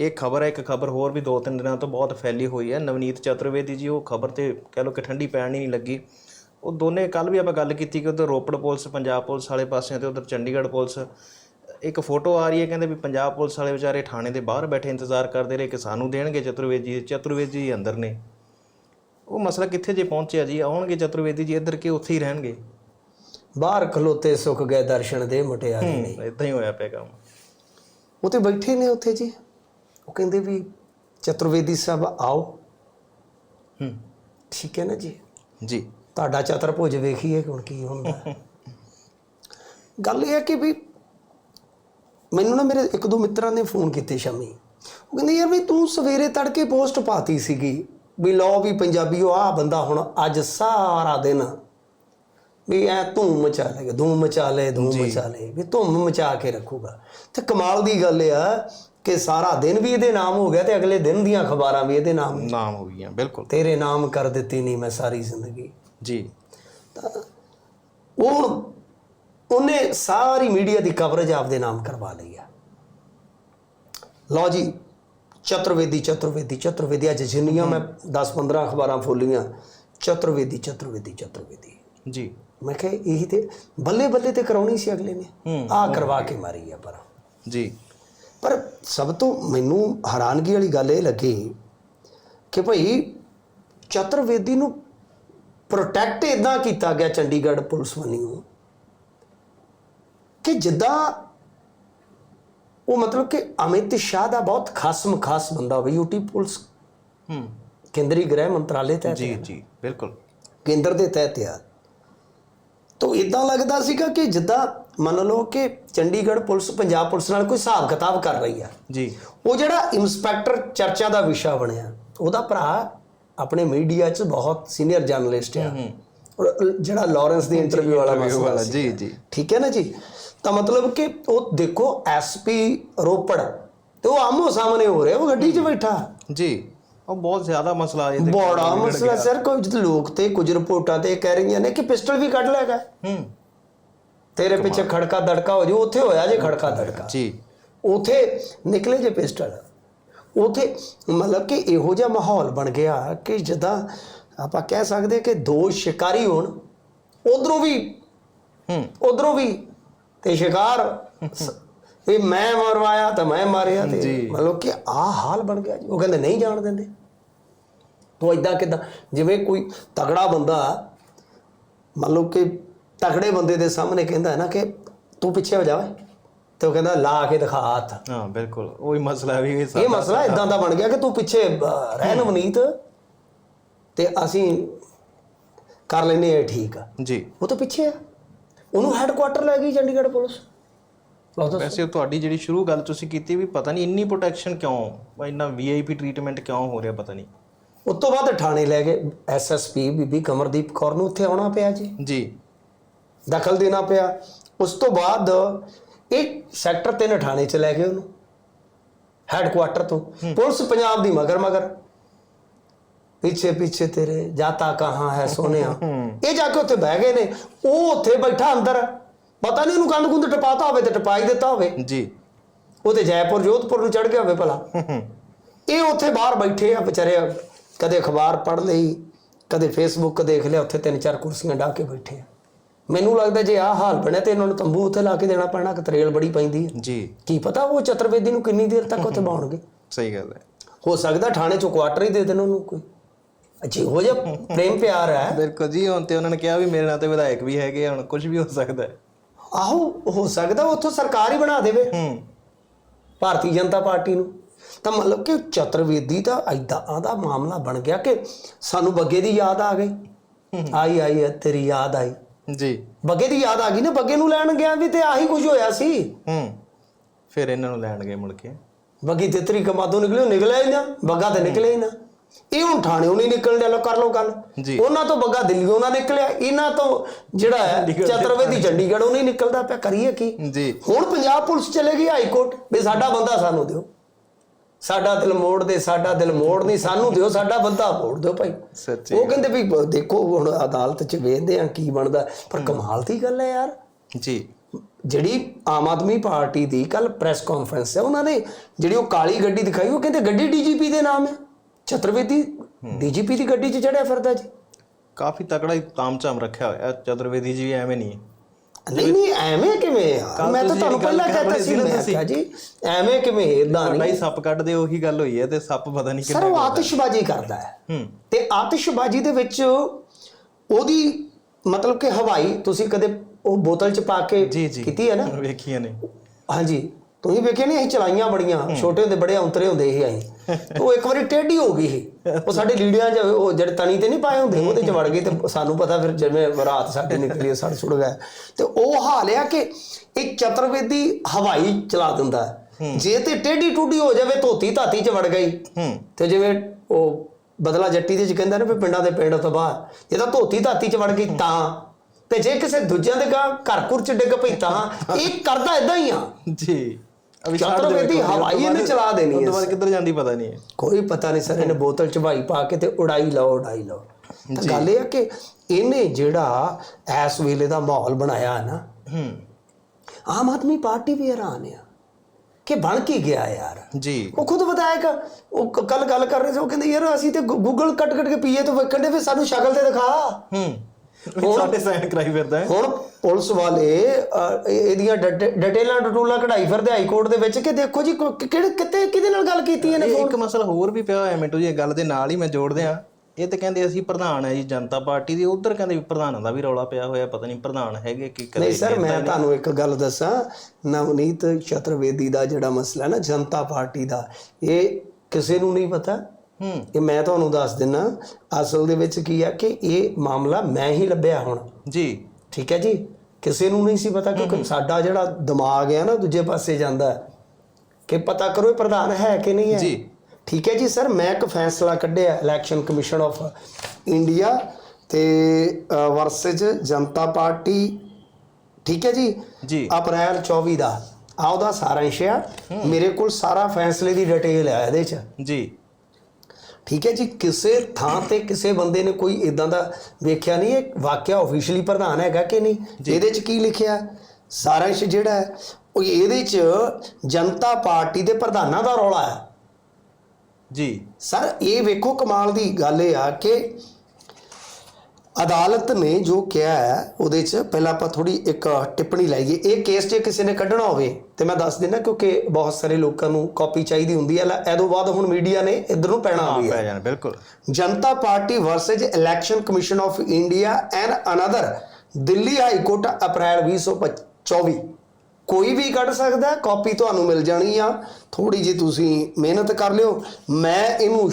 ਇਹ ਖਬਰ ਹੈ ਇੱਕ ਖਬਰ ਹੋਰ ਵੀ ਦੋ ਤਿੰਨ ਦਿਨਾਂ ਤੋਂ ਬਹੁਤ ਫੈਲੀ ਹੋਈ ਹੈ। ਨਵਨੀਤ ਚਤੁਰਵੇਦੀ ਜੀ ਉਹ ਖਬਰ ਤੇ ਕਹਿ ਲਓ ਕਿ ਠੰਡੀ ਪੈਣ ਹੀ ਨਹੀਂ ਲੱਗੀ। ਉਹ ਦੋਨੇ ਕੱਲ ਵੀ ਆਪਾਂ ਗੱਲ ਕੀਤੀ ਕਿ ਉਧਰ ਰੋਪੜ ਪੁਲਿਸ ਪੰਜਾਬ ਪੁਲਿਸ ਵਾਲੇ ਪਾਸੇ ਤੇ ਉਧਰ ਚੰਡੀਗੜ੍ਹ ਪੁਲਿਸ। ਇੱਕ ਫੋਟੋ ਆ ਰਹੀ ਹੈ ਕਹਿੰਦੇ ਵੀ ਪੰਜਾਬ ਪੁਲਿਸ ਵਾਲੇ ਵਿਚਾਰੇ ਥਾਣੇ ਦੇ ਬਾਹਰ ਬੈਠੇ ਇੰਤਜ਼ਾਰ ਕਰਦੇ ਰਹੇ ਕਿ ਸਾਨੂੰ ਦੇਣਗੇ ਚਤੁਰਵੇਦੀ ਜੀ ਚਤੁਰਵੇਦੀ ਜੀ ਅੰਦਰ ਨੇ। ਉਹ ਮਸਲਾ ਕਿੱਥੇ ਜੇ ਪਹੁੰਚਿਆ ਜੀ? ਆਉਣਗੇ ਚਤੁਰਵੇਦੀ ਜੀ ਇੱਧਰ ਕਿ ਉੱਥੇ ਹੀ ਰਹਿਣਗੇ? ਬਾਹਰ ਖਲੋਤੇ ਸੁੱਕ ਗਏ ਦਰਸ਼ਨ ਦੇ ਮੁਟਿਆਰੇ ਨੇ ਇਦਾਂ ਹੀ ਹੋਇਆ ਪਿਆ ਕੰਮ। ਉਹ ਤੇ ਬੈਠੇ ਨੇ ਉੱਥੇ ਜੀ। ਉਹ ਕਹਿੰਦੇ ਵੀ ਚਤੁਰਵੇਦੀ ਸਾਹਿਬ ਆਓ। ਹੂੰ। ਠੀਕ ਹੈ ਨਾ ਜੀ? ਜੀ। ਤੁਹਾਡਾ ਚਤੁਰਭੁਜ ਵੇਖੀਏ ਹੁਣ ਕੀ ਹੁੰਦਾ। ਗੱਲ ਇਹ ਹੈ ਕਿ ਵੀ ਮੈਨੂੰ ਨਾ ਮੇਰੇ ਇੱਕ ਦੋ ਮਿੱਤਰਾਂ ਨੇ ਫੋਨ ਕੀਤੇ ਸ਼ਾਮੀ। ਉਹ ਕਹਿੰਦੇ ਯਾਰ ਵੀ ਤੂੰ ਸਵੇਰੇ ਤੜਕੇ ਪੋਸਟ ਪਾਤੀ ਸੀਗੀ ਵੀ ਲਓ ਵੀ ਪੰਜਾਬੀਓ ਆ ਬੰਦਾ ਹੁਣ ਅੱਜ ਸਾਰਾ ਦਿਨ ਵੀ ਐ ਧੂਮ ਮਚਾ ਲੇਗਾ ਧੂਮ ਮਚਾ ਲੈ ਧੂਮ ਮਚਾ ਲੈ ਵੀ ਧੂਮ ਮਚਾ ਕੇ ਰੱਖੂਗਾ। ਤੇ ਕਮਾਲ ਦੀ ਗੱਲ ਇਹ ਆ ਕਿ ਸਾਰਾ ਦਿਨ ਵੀ ਇਹਦੇ ਨਾਮ ਹੋ ਗਿਆ ਤੇ ਅਗਲੇ ਦਿਨ ਦੀਆਂ ਅਖਬਾਰਾਂ ਵੀ ਇਹਦੇ ਨਾਮ ਨਾਮ ਹੋ ਗਈਆਂ ਬਿਲਕੁਲ। ਤੇਰੇ ਨਾਮ ਕਰ ਦਿੱਤੀ ਨਹੀਂ ਮੈਂ ਸਾਰੀ ਜ਼ਿੰਦਗੀ। ਜੀ। ਉਹ ਉਹਨੇ ਸਾਰੀ ਮੀਡੀਆ ਦੀ ਕਵਰੇਜ ਆਪਦੇ ਨਾਮ ਕਰਵਾ ਲਈ ਆ। ਲਓ ਜੀ ਚਤੁਰਵੇਦੀ ਚਤੁਰਵੇਦੀ ਚਤੁਰਵੇਦੀ ਅੱਜ ਜਿੰਨੀਆਂ ਮੈਂ 10-15 ਅਖਬਾਰਾਂ ਫੋਲੀਆਂ ਚਤੁਰਵੇਦੀ ਚਤੁਰਵੇਦੀ ਚਤੁਰਵੇਦੀ। ਜੀ। ਮੈਂ ਕਿਹਾ ਇਹੀ ਤੇ ਬੱਲੇ ਬੱਲੇ ਤੇ ਕਰਾਉਣੀ ਸੀ ਅਗਲੇ ਨੇ। ਆ ਕਰਵਾ ਕੇ ਮਾਰੀ ਆ ਪਰ। ਜੀ। ਪਰ ਸਭ ਤੋਂ ਮੈਨੂੰ ਹੈਰਾਨਗੀ ਵਾਲੀ ਗੱਲ ਇਹ ਲੱਗੀ ਕਿ ਭਾਈ ਚਤੁਰਵੇਦੀ ਨੂੰ ਪ੍ਰੋਟੈਕਟ ਇਦਾਂ ਕੀਤਾ ਗਿਆ ਚੰਡੀਗੜ੍ਹ ਪੁਲਿਸ ਵੱਲੋਂ ਕਿ ਜਿੱਦਾਂ ਉਹ ਮਤਲਬ ਕਿ ਅਮਿਤ ਸ਼ਾਹ ਦਾ ਬਹੁਤ ਖਾਸਮ ਖਾਸ ਬੰਦਾ ਹੋਵੇ ਯੂਟੀ ਪੁਲਿਸ ਹੂੰ। ਕੇਂਦਰੀ ਗ੍ਰਹਿ ਮੰਤਰਾਲੇ ਤਹਿਤ ਜੀ ਜੀ ਬਿਲਕੁਲ। ਕੇਂਦਰ ਦੇ ਤਹਿਤ ਆ। ਤਾਂ ਇਦਾਂ ਲੱਗਦਾ ਸੀਗਾ ਕਿ ਜਿੱਦਾਂ ਮੰਨ ਲਓ ਕਿ ਚੰਡੀਗੜ੍ਹ ਪੁਲਿਸ ਪੰਜਾਬ ਪੁਲਿਸ ਨਾਲ ਕੋਈ ਹਿਸਾਬ ਕਿਤਾਬ ਕਰ ਰਹੀ ਆ। ਜੀ। ਉਹ ਜਿਹੜਾ ਇਨਸਪੈਕਟਰ ਚਰਚਾ ਦਾ ਵਿਸ਼ਾ ਬਣਿਆ ਉਹਦਾ ਭਰਾ ਆਪਣੇ ਮੀਡੀਆ 'ਚ ਬਹੁਤ ਸੀਨੀਅਰ ਜਰਨਲਿਸਟ ਆ। ਜਿਹੜਾ ਲਾਰੈਂਸ ਦੀ ਇੰਟਰਵਿਊ ਵਾਲਾ ਮਸਲਾ। ਜੀ ਜੀ। ਠੀਕ ਹੈ ਨਾ ਜੀ? ਤਾਂ ਮਤਲਬ ਕਿ ਉਹ ਦੇਖੋ ਐਸਪੀ ਰੋਪੜ ਤੇ ਉਹ ਆਮੋ ਸਾਹਮਣੇ ਹੋ ਰਿਹਾ ਉਹ ਗੱਡੀ 'ਚ ਬੈਠਾ। ਜੀ। ਉਹ ਬਹੁਤ ਜ਼ਿਆਦਾ ਮਸਲਾ ਹੈ ਬੜਾ ਮਸਲਾ ਸਰ ਕੋਈ ਲੋਕ ਤੇ ਕੁਝ ਰਿਪੋਰਟਾਂ ਤੇ ਕਹਿ ਰਹੀਆਂ ਨੇ ਕਿ ਪਿਸਟਲ ਵੀ ਕੱਢ ਲੈਗਾ ਹੂੰ। ਤੇਰੇ ਪਿੱਛੇ ਖੜਕਾ ਦੜਕਾ ਹੋ ਜਾਊ ਉੱਥੇ ਹੋਇਆ ਜੇ ਖੜਕਾ ਦੜਕਾ ਜੀ। ਉਥੇ ਨਿਕਲੇ ਜੇ ਪਿਸਟਲ। ਉਥੇ ਮਤਲਬ ਕਿ ਇਹੋ ਜਿਹਾ ਮਾਹੌਲ ਬਣ ਗਿਆ ਕਿ ਜਦਾਂ ਆਪਾਂ ਕਹਿ ਸਕਦੇ ਕਿ ਦੋ ਸ਼ਿਕਾਰੀ ਹੋਣ ਉਧਰੋਂ ਵੀ ਹੂੰ। ਉਧਰੋਂ ਵੀ ਤੇ ਸ਼ਿਕਾਰ ਇਹ ਮੈਂ ਮਰਵਾਇਆ ਤਾਂ ਮੈਂ ਮਾਰਿਆ ਤੇ ਮਤਲਬ ਕਿ ਆਹ ਹਾਲ ਬਣ ਗਿਆ ਜੀ। ਉਹ ਕਹਿੰਦੇ ਨਹੀਂ ਜਾਣ ਦਿੰਦੇ। ਤੋ ਇਦਾਂ ਕਿਦਾਂ? ਜਿਵੇਂ ਕੋਈ ਤਗੜਾ ਬੰਦਾ ਮੰਨ ਲਓ ਕਿ ਤਗੜੇ ਬੰਦੇ ਦੇ ਸਾਹਮਣੇ ਕਹਿੰਦਾ ਹੈ ਨਾ ਕਿ ਤੂੰ ਪਿੱਛੇ ਹੋ ਜਾ ਓਏ। ਤੇ ਉਹ ਕਹਿੰਦਾ ਲਾ ਕੇ ਦਿਖਾ ਹੱਥ। ਹਾਂ ਬਿਲਕੁਲ। ਉਹੀ ਮਸਲਾ ਵੀ ਇਹ ਮਸਲਾ ਇਦਾਂ ਦਾ ਬਣ ਗਿਆ ਕਿ ਤੂੰ ਪਿੱਛੇ ਰਹਿ ਨਵਨੀਤ ਤੇ ਅਸੀਂ ਕਰ ਲੈਨੇ ਆ ਠੀਕ। ਆ ਜੀ। ਉਹ ਤਾਂ ਪਿੱਛੇ ਆ। ਉਹਨੂੰ ਹੈੱਡਕੁਆਟਰ ਲੈ ਗਈ ਚੰਡੀਗੜ੍ਹ ਪੁਲਿਸ। ਵੈਸੇ ਤੁਹਾਡੀ ਜਿਹੜੀ ਸ਼ੁਰੂ ਗੱਲ ਤੁਸੀਂ ਕੀਤੀ ਵੀ ਪਤਾ ਨਹੀਂ ਇੰਨੀ ਪ੍ਰੋਟੈਕਸ਼ਨ ਕਿਉਂ ਵਾ ਇੰਨਾ ਵੀਆਈਪੀ ਟ੍ਰੀਟਮੈਂਟ ਕਿਉਂ ਹੋ ਰਿਹਾ ਪਤਾ ਨਹੀਂ। ਉਸ ਤੋਂ ਬਾਅਦ ਥਾਣੇ ਲੈ ਗਏ। ਐਸਐਸਪੀ ਬੀਬੀ ਕਮਰਦੀਪ ਕੌਰ ਨੂੰ ਉੱਥੇ ਆਉਣਾ ਪਿਆ ਜੀ। ਜੀ। ਦਖਲ ਦੇਣਾ ਪਿਆ। ਉਸ ਤੋਂ ਬਾਅਦ ਇਹ ਸੈਕਟਰ 3 ਥਾਣੇ ਚ ਲੈ ਗਏ ਉਹਨੂੰ ਹੈੱਡਕੁਆਟਰ ਤੋਂ। ਪੁਲਿਸ ਪੰਜਾਬ ਦੀ ਮਗਰ ਮਗਰ ਪਿੱਛੇ ਪਿੱਛੇ ਤੇਰੇ ਜਾਤਾ ਕਹਾਂ ਹੈ ਸੋਨਿਆ ਇਹ ਜਾ ਕੇ ਉੱਥੇ ਬਹਿ ਗਏ ਨੇ। ਉਹ ਉੱਥੇ ਬੈਠਾ ਅੰਦਰ। ਪਤਾ ਨਹੀਂ ਉਹਨੂੰ ਕੰਧ ਕੁੰਦ ਟਪਾਤਾ ਹੋਵੇ ਤੇ ਟਪਾਈ ਦਿੱਤਾ ਹੋਵੇ। ਜੀ। ਉਹ ਤੇ ਜੈਪੁਰ ਜੋਧਪੁਰ ਨੂੰ ਚੜ ਗਿਆ ਹੋਵੇ ਭਲਾ। ਇਹ ਉੱਥੇ ਬਾਹਰ ਬੈਠੇ ਆ ਵਿਚਾਰੇ। ਕਦੇ ਅਖਬਾਰ ਪੜ੍ਹ ਲਈ ਕਦੇ ਫੇਸਬੁੱਕ ਦੇਖ ਲਿਆ ਉੱਥੇ ਤਿੰਨ ਚਾਰ ਕੁਰਸੀਆਂ ਢਾ ਕੇ ਬੈਠੇ ਆ। ਮੈਨੂੰ ਲੱਗਦਾ ਜੇ ਆਹ ਹਾਲ ਬਣਿਆ ਤੇ ਇਹਨਾਂ ਨੂੰ ਤੰਬੂ ਉੱਥੇ ਲਾ ਕੇ ਦੇਣਾ ਪੈਣਾ ਕਿ ਤਰੇਲ ਬੜੀ ਪੈਂਦੀ ਹੈ। ਜੀ। ਕੀ ਪਤਾ ਉਹ ਚਤਰਵੇਦੀ ਨੂੰ ਕਿੰਨੀ ਦੇਰ ਤੱਕ ਉੱਥੇ ਬਾਉਣਗੇ? ਸਹੀ ਗੱਲ ਹੈ। ਹੋ ਸਕਦਾ ਥਾਣੇ ਚੋਂ ਕੁਆਟਰ ਹੀ ਦੇ ਦੇਣ ਉਹਨੂੰ ਕੋਈ। ਅੱਛੀ ਹੋ ਜਾ ਪ੍ਰੇਮ ਪਿਆਰ ਹੈ। ਬਿਲਕੁਲ ਜੀ ਹੁਣ ਤੇ ਉਹਨਾਂ ਨੇ ਕਿਹਾ ਵੀ ਮੇਰੇ ਨਾਲ ਤੇ ਵਿਧਾਇਕ ਵੀ ਹੈਗੇ ਆ, ਹੁਣ ਕੁਝ ਵੀ ਹੋ ਸਕਦਾ ਹੈ। ਆਹੋ ਹੋ ਸਕਦਾ ਉੱਥੋਂ ਸਰਕਾਰ ਹੀ ਬਣਾ ਦੇਵੇ। ਹੂੰ। ਭਾਰਤੀ ਜਨਤਾ ਪਾਰਟੀ ਨੂੰ। ਤਾਂ ਮਤਲਬ ਕਿ ਚਤੁਰਵੇਦੀ ਦਾ ਐਦਾਂ ਦਾ ਮਾਮਲਾ ਬਣ ਗਿਆ ਕਿ ਸਾਨੂੰ ਬੱਗੇ ਦੀ ਯਾਦ ਆ ਗਈ। ਆਈ ਆਈ ਹੈ ਤੇਰੀ ਯਾਦ ਆਈ। ਜੀ। ਬੱਗੇ ਦੀ ਯਾਦ ਆ ਗਈ ਨਾ ਬੱਗੇ ਨੂੰ ਲੈਣ ਗਿਆ ਵੀ ਤੇ ਆਹੀ ਕੁਝ ਹੋਇਆ ਸੀ। ਹੂੰ। ਫਿਰ ਇਹਨਾਂ ਨੂੰ ਲੈਣ ਗਏ ਮੁੜ ਕੇ। ਬੱਗੀ ਤਿੱਤਰੀ ਕਮਾਦੋਂ ਨਿਕਲਿਓ ਨਿਕਲਿਆ ਹੀ ਨਾ ਬੱਗਾ ਤੇ ਨਿਕਲਿਆ ਹੀ ਨਾ। ਇਹ ਹੁਣ ਥਾਣਿਓਂ ਨਹੀਂ ਨਿਕਲਣ ਡਿਆ ਲੋ ਕਰ ਲੋ ਗੱਲ। ਉਹਨਾਂ ਤੋਂ ਬੱਗਾ ਦਿੱਲੀੋਂ ਨਾ ਨਿਕਲਿਆ ਇਹਨਾਂ ਤੋਂ ਜਿਹੜਾ ਹੈ ਚਤੁਰਵੇਦੀ ਚੰਡੀਗੜ੍ਹੋਂ ਨਹੀਂ ਨਿਕਲਦਾ ਪਿਆ ਕਰੀਏ ਕੀ? ਜੀ। ਹੁਣ ਪੰਜਾਬ ਪੁਲਿਸ ਚਲੇ ਗਈ ਹਾਈ ਕੋਰਟ ਵੀ ਸਾਡਾ ਬੰਦਾ ਸਾਨੂੰ ਦਿਓ। ਸਾਡਾ ਦਿਲ ਮੋੜ ਦੇ ਸਾਡਾ ਦਿਲ ਮੋੜ ਨਹੀਂ ਸਾਨੂੰ ਦਿਓ ਸਾਡਾ ਬੰਦਾ ਮੋੜ ਦਿਓ ਭਾਈ। ਸੱਚੀ ਉਹ ਕਹਿੰਦੇ ਵੀ ਦੇਖੋ ਹੁਣ ਅਦਾਲਤ 'ਚ ਵੇਖਦੇ ਆ ਕੀ ਬਣਦਾ ਪਰ ਕਮਾਲ ਦੀ ਗੱਲ ਹੈ ਯਾਰ। ਜੀ। ਜਿਹੜੀ ਆਮ ਆਦਮੀ ਪਾਰਟੀ ਦੀ ਕੱਲ ਪ੍ਰੈਸ ਕਾਨਫਰੰਸ ਹੈ ਉਹਨਾਂ ਨੇ ਜਿਹੜੀ ਉਹ ਕਾਲੀ ਗੱਡੀ ਦਿਖਾਈ ਉਹ ਕਹਿੰਦੇ ਗੱਡੀ ਡੀਜੀਪੀ ਦੇ ਨਾਮ ਹੈ। ਛਤਰਵੇਦੀ ਡੀਜੀਪੀ ਦੀ ਗੱਡੀ 'ਚ ਚੜਿਆ ਫਿਰਦਾ ਜੀ। ਕਾਫੀ ਤਕੜਾ ਹੀ ਤਾਮਝਾਮ ਰੱਖਿਆ ਹੋਇਆ ਚਤੁਰਵੇਦੀ ਜੀ ਐਵੇਂ ਨਹੀਂ ਨਹੀਂ ਨਹੀਂ ਐਵੇਂ ਕਿਵੇਂ ਯਾਰ ਮੈਂ ਤਾਂ ਤੁਹਾਨੂੰ ਪਹਿਲਾਂ ਕਹਿਤਾ ਸੀ ਮੈਂ। ਕਿਹਾ ਜੀ ਐਵੇਂ ਕਿਵੇਂ ਇਦਾਂ ਨਹੀਂ ਹੀ ਸੱਪ ਕੱਢਦੇ ਉਹੀ ਗੱਲ ਹੋਈ ਹੈ ਤੇ ਸੱਪ ਪਤਾ ਨਹੀਂ ਸਰ ਕਿੰਨਾ ਉਹ ਆਤਿਸ਼ਬਾਜ਼ੀ ਕਰਦਾ ਹੈ। ਹੂੰ। ਤੇ ਆਤਿਸ਼ਬਾਜ਼ੀ ਦੇ ਵਿੱਚ ਉਹਦੀ ਮਤਲਬ ਕਿ ਹਵਾਈ ਤੁਸੀਂ ਕਦੇ ਉਹ ਬੋਤਲ 'ਚ ਪਾ ਕੇ ਕੀਤੀ ਹੈ ਨਾ? ਵੇਖੀਆਂ ਨੇ। ਹਾਂਜੀ। ਤੁਸੀਂ ਵੇਖਿਆ ਨਹੀਂ ਅਸੀਂ ਚਲਾਈਆਂ ਬੜੀਆਂ ਛੋਟੇ ਹੁੰਦੇ ਬੜੇ ਔਂਤਰੇ ਹੁੰਦੇ ਸੀ ਅਸੀਂ। ਉਹ ਇੱਕ ਵਾਰੀ ਟੇਢੀ ਹੋ ਗਈ ਸੀ। ਉਹ ਸਾਡੇ ਲੀੜਿਆਂ 'ਚ ਉਹ ਜਿਹੜੇ ਤਣੀ ਤੇ ਨਹੀਂ ਪਾਏ ਹੁੰਦੇ ਉਹਦੇ 'ਚ ਵੜ ਗਈ ਤੇ ਸਾਨੂੰ ਪਤਾ ਫਿਰ ਜਿਵੇਂ ਰਾਤ ਸਾਡੇ ਨਿਕਲੀ ਸੜ ਸੁੜ ਗਿਆ। ਤੇ ਉਹ ਹਾਲ ਆ ਕਿ ਇੱਕ ਚਤੁਰਵੇਦੀ ਹਵਾਈ ਚਲਾ ਦਿੰਦਾ। ਜੇ ਤੇ ਟੇਢੀ ਟੂਢੀ ਹੋ ਜਾਵੇ ਧੋਤੀ ਧਾਤੀ 'ਚ ਵੜ ਗਈ। ਤੇ ਜਿਵੇਂ ਉਹ ਬਦਲਾ ਜੱਟੀ ਦੇ ਚ ਕਹਿੰਦਾ ਨਾ ਵੀ ਪਿੰਡਾਂ ਦੇ ਪਿੰਡ ਤੋਂ ਬਾਹਰ ਜੇ ਤਾਂ ਧੋਤੀ ਧਾਤੀ ਚ ਵੜ ਗਈ ਤਾਂ। ਤੇ ਜੇ ਕਿਸੇ ਦੂਜਿਆਂ ਦੇ ਘਰ ਘੁਰ ਚ ਡਿੱਗ ਪਈ ਤਾਂ ਇਹ ਕਰਦਾ ਇਦਾਂ ਹੀ ਆ। ਜੀ। ਚਤੁਰਵੇਦੀ ਹਵਾਈ ਉਸ ਇਹਨੇ ਚਲਾ ਦੇਣੀ ਉਸ ਹੈ ਬਾਅਦ ਕਿੱਧਰ ਜਾਂਦੀ ਪਤਾ ਨਹੀਂ ਹੈ ਕੋਈ ਪਤਾ ਨਹੀਂ ਸਰ ਇਹਨੇ ਬੋਤਲ ਚ ਭਾਈ ਪਾ ਕੇ ਤੇ ਉਡਾਈ ਲਓ ਉਡਾਈ ਲਓ। ਤਾਂ ਗੱਲ ਇਹ ਆ ਕਿ ਇਹਨੇ ਜਿਹੜਾ ਇਸ ਵੇਲੇ ਦਾ ਮਾਹੌਲ ਬਣਾਇਆ ਹੈ ਨਾ ਹੂੰ। ਆਮ ਆਦਮੀ ਪਾਰਟੀ ਵੀ ਹੈਰਾਨ ਆ ਕਿ ਬਣ ਕੀ ਗਿਆ ਯਾਰ। ਜੀ। ਉਹ ਖੁਦ ਵਿਧਾਇਕ ਉਹ ਕੱਲ ਗੱਲ ਕਰ ਰਹੇ ਸੀ ਉਹ ਕਹਿੰਦੇ ਯਾਰ ਅਸੀਂ ਤੇ ਗੂਗਲ ਕੱਟ ਕੱਟ ਕੇ ਪੀਏ ਤੋਂ ਵੇਖਣ ਦੇ ਫਿਰ ਸਾਨੂੰ ਸ਼ਕਲ ਤੇ ਦਿਖਾ। ਹੂੰ। ਸਾਡੇ ਸਾਈਨ ਕਰਾਈ ਫਿਰਦਾ ਹੈ। ਹੁਣ ਪੁਲਿਸ ਵਾਲੇ ਇਹ- ਇਹਦੀਆਂ ਡਟ- ਡਿਟੇਲਾਂ ਡਟੂਲਾਂ ਕਢਾਈ ਫਿਰਦੇ ਹਾਈ ਕੋਰਟ ਦੇ ਵਿੱਚ ਕਿ ਦੇਖੋ ਜੀ ਕੋ- ਕਿਹੜੇ ਕਿਤੇ ਕਿਹਦੇ ਨਾਲ ਗੱਲ ਕੀਤੀ ਇਹਨੇ ਇਹ ਇੱਕ ਮਸਲਾ ਹੋਰ ਵੀ ਪਿਆ ਹੋਇਆ ਮਿੰਟੂ ਜੀ ਇਹ ਗੱਲ ਦੇ ਨਾਲ ਹੀ ਮੈਂ ਜੋੜਦੇ ਆ ਇਹ ਤੇ ਕਹਿੰਦੇ ਅਸੀਂ ਪ੍ਰਧਾਨ ਹੈ ਜੀ ਜਨਤਾ ਪਾਰਟੀ ਦੀ। ਉਧਰ ਕਹਿੰਦੇ ਵੀ ਪ੍ਰਧਾਨਾਂ ਦਾ ਵੀ ਰੌਲਾ ਪਿਆ ਹੋਇਆ ਪਤਾ ਨਹੀਂ ਪ੍ਰਧਾਨ ਹੈਗੇ ਕਿ ਕਦੇ ਨਹੀਂ ਸਰ ਮੈਂ ਤੁਹਾਨੂੰ ਇੱਕ ਗੱਲ ਦੱਸਾਂ ਨਵਨੀਤ ਚਤੁਰਵੇਦੀ ਦਾ ਜਿਹੜਾ ਮਸਲਾ ਨਾ ਜਨਤਾ ਪਾਰਟੀ ਦਾ ਇਹ ਕਿਸੇ ਨੂੰ ਨਹੀਂ ਪਤਾ। ਹੂੰ। ਇਹ ਮੈਂ ਤੁਹਾਨੂੰ ਦੱਸ ਦਿੰਨਾ ਅਸਲ ਦੇ ਵਿੱਚ ਕੀ ਆ ਕਿ ਇਹ ਮਾਮਲਾ ਮੈਂ ਹੀ ਲੱਭਿਆ ਹੁਣ। ਜੀ। ਠੀਕ ਹੈ ਜੀ? ਕਿਸੇ ਨੂੰ ਨਹੀਂ ਸੀ ਪਤਾ ਕਿਉਂਕਿ ਸਾਡਾ ਜਿਹੜਾ ਦਿਮਾਗ ਹੈ ਨਾ ਦੂਜੇ ਪਾਸੇ ਜਾਂਦਾ ਕਿ ਪਤਾ ਕਰੋ ਇਹ ਪ੍ਰਧਾਨ ਹੈ ਕਿ ਨਹੀਂ ਹੈ। ਜੀ। ਠੀਕ ਹੈ ਜੀ ਸਰ ਮੈਂ ਇੱਕ ਫੈਸਲਾ ਕੱਢਿਆ ਇਲੈਕਸ਼ਨ ਕਮਿਸ਼ਨ ਆਫ ਇੰਡੀਆ ਤੇ ਵਰਸੇਜ ਜਨਤਾ ਪਾਰਟੀ। ਠੀਕ ਹੈ ਜੀ? ਜੀ। ਅਪ੍ਰੈਲ 24 ਦਾ। ਆ ਉਹਦਾ ਸਾਰਾਂਸ਼ ਆ। ਮੇਰੇ ਕੋਲ ਸਾਰਾ ਫੈਸਲੇ ਦੀ ਡਿਟੇਲ ਹੈ ਇਹਦੇ 'ਚ। ਜੀ। ਠੀਕ ਹੈ ਜੀ ਕਿਸੇ ਥਾਂ ਤੇ ਕਿਸੇ ਬੰਦੇ ਨੇ ਕੋਈ ਇਦਾਂ ਦਾ ਵੇਖਿਆ ਨਹੀਂ ਇਹ ਵਾਕਿਆ ਆਫੀਸ਼ੀਅਲੀ ਪ੍ਰਧਾਨ ਹੈਗਾ ਕਿ ਨਹੀਂ? ਇਹਦੇ 'ਚ ਕੀ ਲਿਖਿਆ? ਸਾਰਾਂਸ਼ ਜਿਹੜਾ ਹੈ ਉਹ ਇਹਦੇ 'ਚ ਜਨਤਾ ਪਾਰਟੀ ਦੇ ਪ੍ਰਧਾਨਾਂ ਦਾ ਰੌਲਾ ਹੈ। ਜੀ। ਸਰ ਇਹ ਵੇਖੋ ਕਮਾਲ ਦੀ ਗੱਲ ਇਹ ਆ ਕਿ ਅਦਾਲਤ ਨੇ ਜੋ ਕਿਹਾ ਹੈ ਉਹਦੇ 'ਚ ਪਹਿਲਾਂ ਆਪਾਂ ਥੋੜੀ ਇੱਕ ਟਿੱਪਣੀ ਲਾਈਏ। ਇਹ ਕੇਸ ਜੇ ਕਿਸੇ ਨੇ ਕੱਢਣਾ ਹੋਵੇ ਤੇ ਮੈਂ ਦੱਸ ਦਿੰਦਾ ਕਿਉਂਕਿ ਬਹੁਤ ਸਾਰੇ ਲੋਕਾਂ ਨੂੰ ਕਾਪੀ ਚਾਹੀਦੀ ਹੁੰਦੀ ਹੈ। ਲੈ ਇਹਦੋਂ ਬਾਅਦ ਹੁਣ ਮੀਡੀਆ ਨੇ ਇਧਰ ਨੂੰ ਪੈਣਾ ਵੀ ਹੈ। ਪੈ ਜਾਣ ਬਿਲਕੁਲ। Janata party versus election commission of India and another Delhi high court April 2024 ਕੋਈ ਵੀ ਕੱਢ ਸਕਦਾ ਕਾਪੀ ਤੁਹਾਨੂੰ ਮਿਲ ਜਾਣੀ ਆ। ਥੋੜੀ ਜੀ ਤੁਸੀਂ ਮਿਹਨਤ ਕਰ ਲਿਓ। ਮੈਂ ਇਹਨੂੰ